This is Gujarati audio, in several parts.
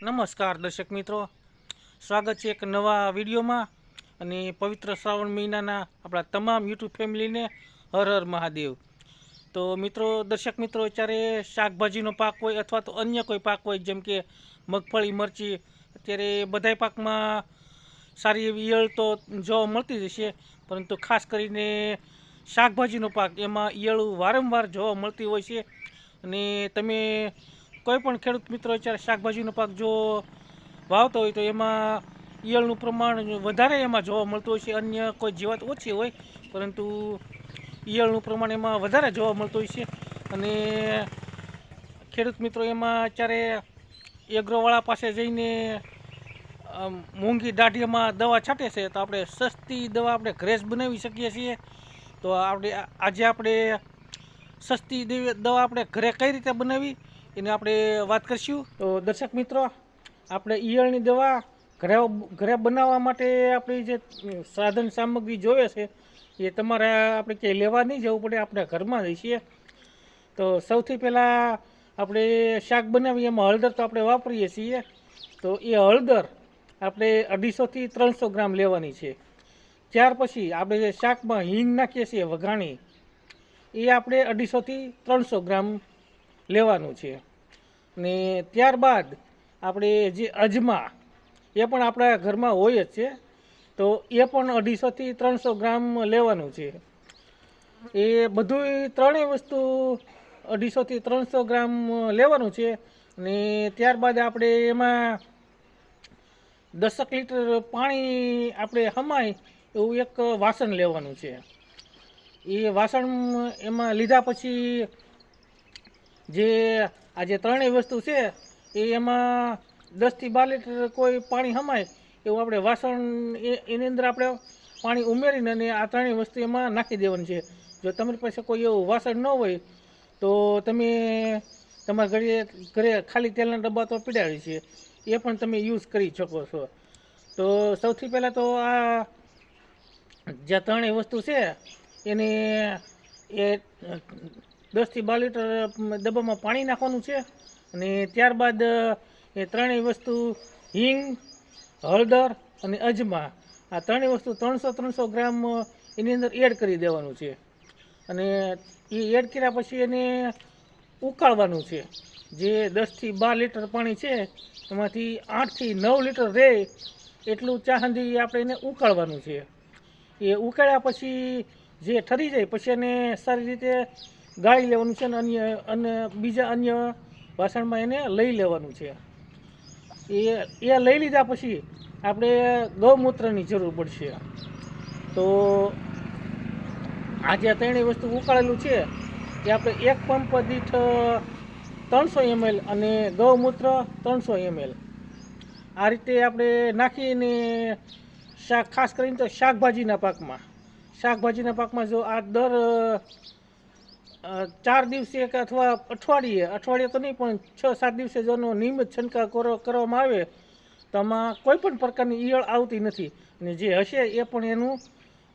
નમસ્કાર દર્શક મિત્રો. સ્વાગત છે એક નવા વિડીયોમાં અને પવિત્ર શ્રાવણ મહિનાના આપણા તમામ યુટ્યુબ ફેમિલીને હર હર મહાદેવ. તો મિત્રો, દર્શક મિત્રો અત્યારે શાકભાજીનો પાક હોય અથવા તો અન્ય કોઈ પાક હોય, જેમ કે મગફળી, મરચી, અત્યારે બધાય પાકમાં સારી એવી ઈયળ તો જોવા મળતી જ છે પરંતુ ખાસ કરીને શાકભાજીનો પાક, એમાં ઈયળ વારંવાર જોવા મળતી હોય છે. અને તમે કોઈ પણ ખેડૂત મિત્રો અત્યારે શાકભાજીનો પાક જો વાવતો હોય તો એમાં ઈયળનું પ્રમાણ વધારે એમાં જોવા મળતું હોય છે, અન્ય કોઈ જીવાત ઓછી હોય, પરંતુ ઈયળનું પ્રમાણ એમાં વધારે જોવા મળતું હોય છે. અને ખેડૂત મિત્રો એમાં અત્યારે એગ્રોવાળા પાસે જઈને મોંઘી દાઢીમાં દવા છાંટે છે, તો આપણે સસ્તી દવા આપણે ઘરે જ બનાવી શકીએ છીએ. તો આપણે આજે આપણે સસ્તી દવા આપણે ઘરે કઈ રીતે બનાવી? એની આપણે વાત કરીશું. તો દર્શક મિત્રો, આપણે ઈયળની દવા ઘરે ઘરે બનાવવા માટે આપણી જે સાધન સામગ્રી જોવે છે, એ તમારે આપણે ક્યાંય લેવા નહીં જવું પડે, આપણે ઘરમાં જ છીએ. તો સૌથી પહેલાં આપણે શાક બનાવીએ, એમાં હળદર તો આપણે વાપરીએ છીએ. તો એ હળદર આપણે અઢીસોથી ત્રણસો ગ્રામ લેવાની છે. ત્યાર પછી આપણે શાકમાં હિંગ નાખીએ છીએ, વઘાણી, એ આપણે અઢીસોથી ત્રણસો ગ્રામ લેવાનું છે. ને ત્યારબાદ આપણે જે અજમા, એ પણ આપણા ઘરમાં હોય જ છે. તો એ પણ અઢીસોથી ત્રણસો ગ્રામ લેવાનું છે. એ બધુંય ત્રણેય વસ્તુ અઢીસોથી ત્રણસો ગ્રામ લેવાનું છે. ને ત્યારબાદ આપણે એમાં દસક લીટર પાણી આપણે હમાય એવું એક વાસણ લેવાનું છે. એ વાસણ એમાં લીધા પછી જે આ જે ત્રણેય વસ્તુ છે, એ એમાં દસથી બાર લીટર કોઈ પાણી હમાય એવું આપણે વાસણ એની અંદર આપણે પાણી ઉમેરીને અને આ ત્રણેય વસ્તુ એમાં નાખી દેવાની છે. જો તમારી પાસે કોઈ એવું વાસણ ન હોય, તો તમે તમારા ઘરે ઘરે ખાલી તેલના ડબ્બા તો પીડાવી છે. એ પણ તમે યુઝ કરી શકો છો. તો સૌથી પહેલાં તો આ જે ત્રણેય વસ્તુ છે, એને એ દસથી બાર લીટર ડબ્બામાં પાણી નાખવાનું છે. અને ત્યારબાદ એ ત્રણેય વસ્તુ, હિંગ, હળદર અને અજમા, આ ત્રણેય વસ્તુ ત્રણસો ત્રણસો ગ્રામ એની અંદર એડ કરી દેવાનું છે. અને એ એડ કર્યા પછી એને ઉકાળવાનું છે. જે દસથી બાર લીટર પાણી છે, એમાંથી આઠથી નવ લીટર રહે એટલું ચા આપણે એને ઉકાળવાનું છે. એ ઉકાળ્યા પછી જે ઠરી જાય, પછી એને સારી રીતે ગાળી લેવાનું છે અને અન્ય, અને બીજા અન્ય વાસણમાં એને લઈ લેવાનું છે. એ એ લઈ લીધા પછી આપણે ગૌમૂત્રની જરૂર પડશે. તો આ જે ત્રણેય વસ્તુ ઉકાળેલું છે એ આપણે એક પંપ દીઠ ત્રણસો એમએલ અને ગૌમૂત્ર ત્રણસો એમએલ. આ રીતે આપણે નાખીને શાક, ખાસ કરીને તો શાકભાજીના પાકમાં. શાકભાજીના પાકમાં જો આ દર ચાર દિવસે કે અથવા અઠવાડિયે અઠવાડિયે તો નહીં, પણ છ, સાત દિવસે જેનો નિયમિત છંટકાવ કરો, કરવામાં આવે, તો આમાં કોઈ પણ પ્રકારની ઈયળ આવતી નથી. અને જે હશે એ પણ એનું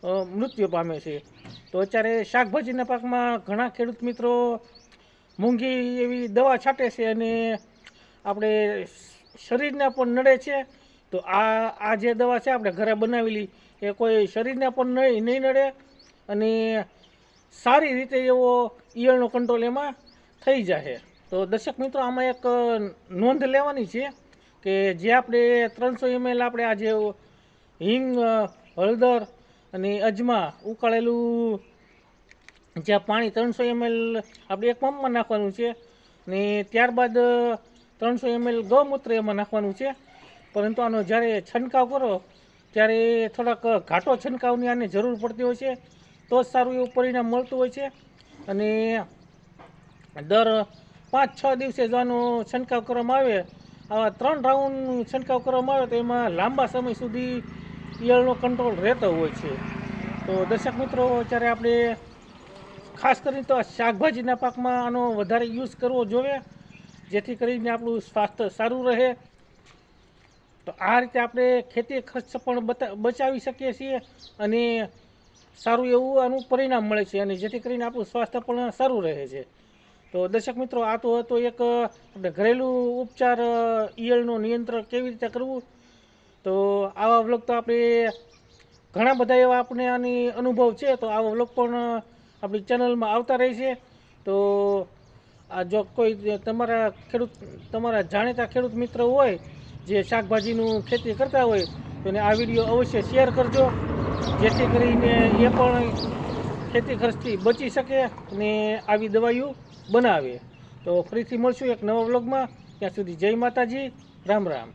મૃત્યુ પામે છે. તો અત્યારે શાકભાજીના પાકમાં ઘણા ખેડૂત મિત્રો મૂંગી એવી દવા છાંટે છે અને આપણે શરીરને પણ નડે છે. તો આ આ જે દવા છે આપણે ઘરે બનાવેલી, એ કોઈ શરીરને પણ નહીં નહીં નડે. અને સારી રીતે એવો ઈયળનો કંટ્રોલ એમાં થઈ જાય તો દર્શક મિત્રો, આમાં એક નોંધ લેવાની છે કે જે આપણે ત્રણસો એમએલ આપણે આજે હિંગ હળદર અને અજમા ઉકાળેલું જે પાણી ત્રણસો એમએલ આપણે એક પંપમાં નાખવાનું છે ને ત્યારબાદ ત્રણસો એમએલ ગૌમૂત્ર એમાં નાખવાનું છે. પરંતુ આનો જ્યારે છંટકાવ કરો, ત્યારે થોડાક ઘાટો છંટકાવની આને જરૂર પડતી હોય છે. તો જ સારું એવું પરિણામ મળતું હોય છે. અને દર પાંચ છ દિવસે જો આનો છંટકાવ કરવામાં આવે, આવા ત્રણ રાઉન્ડ છંટકાવ કરવામાં આવે, તો એમાં લાંબા સમય સુધી ઈયળનો કંટ્રોલ રહેતો હોય છે. તો દર્શક મિત્રો, અત્યારે આપણે ખાસ કરીને તો શાકભાજીના પાકમાં આનો વધારે યુઝ કરવો જોઈએ જેથી કરીને આપણું સ્વાસ્થ્ય સારું રહે. તો આ રીતે આપણે ખેતી ખર્ચ પણ બચાવી શકીએ છીએ અને સારું એવું આનું પરિણામ મળે છે અને જેથી કરીને આપણું સ્વાસ્થ્ય પણ સારું રહે છે. તો દર્શક મિત્રો, આ તો હતો એક, આપણે ઘરેલું ઉપચાર ઈયળનું નિયંત્રણ કેવી રીતે કરવું? તો આવા વ્લોગ તો આપણે ઘણા બધા એવા આપણે આની અનુભવ છે. તો આવા વ્લોગ પણ આપણી ચેનલમાં આવતા રહે છે. તો આ જો કોઈ તમારા ખેડૂત, તમારા જાણીતા ખેડૂત મિત્ર હોય, જે શાકભાજીનું ખેતી કરતા હોય, તો એને આ વીડિયો અવશ્ય શેર કરજો. જેથી કરીને એ પણ ખેતી ખર્ચથી બચી શકે અને આવી દવાઈઓ બનાવે. તો ફરીથી મળશું એક નવા વ્લોગમાં. ત્યાં સુધી જય માતાજી. રામ રામ.